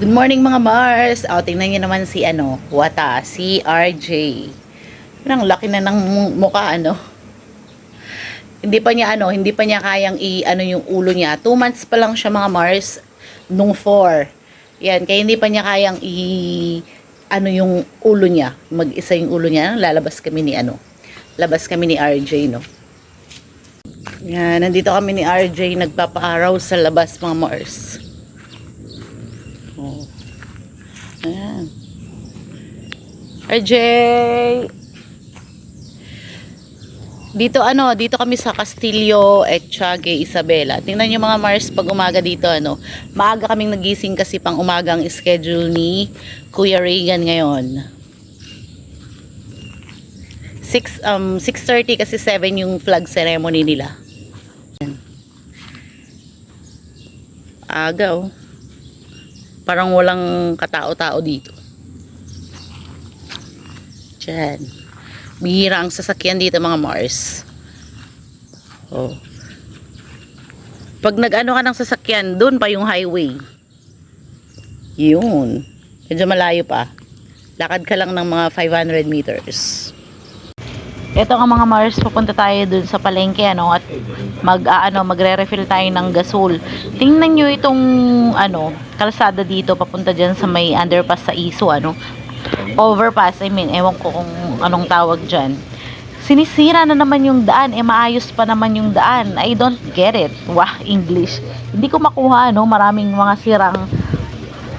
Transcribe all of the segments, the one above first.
Good morning mga Mars. O, tingnan niyo naman si ano, Wata, si RJ. Ang laki na ng mukha, ano. Hindi pa niya ano, hindi pa niya kayang i ano yung ulo niya. Two months pa lang siya mga Mars nung four. Yan, kaya hindi pa niya kayang i ano yung ulo niya. Mag-isa yung ulo niya. Lalabas kami ni ano. Labas kami ni RJ, no. Yan, nandito kami ni RJ nagpapaaraw sa labas mga Mars. Oh. Ayan. RJ! Dito ano, dito kami sa Castillo Etchague, Isabela. Tingnan niyo mga Mars pag umaga dito ano. Maaga kaming nagising kasi pang umaga ang schedule ni Kuya Reagan ngayon. 6 um 6:30 kasi 7 yung flag ceremony nila. Ayan. Aga oh. Parang walang katao-tao dito. Diyan. Bihira ang sasakyan dito mga Mars. Oh. Pag nag-ano ka ng sasakyan, doon pa yung highway. Yun. Medyo malayo pa. Lakad ka lang ng mga 500 meters. Ito nga mga Mars, pupunta tayo dun sa palengke ano at mag aano magre-refill tayo ng gasol. Tingnan niyo itong ano, kalsada dito papunta diyan sa may underpass sa Iso ano. Overpass, I mean, ewan ko kung anong tawag diyan. Sinisira na naman yung daan, eh maayos pa naman yung daan. I don't get it. Wah, English. Hindi ko makuha no, maraming mga sirang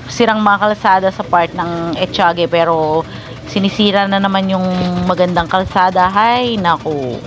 sirang mga kalsada sa part ng Etchage pero sinisira na naman yung magandang kalsada. Hay, naku.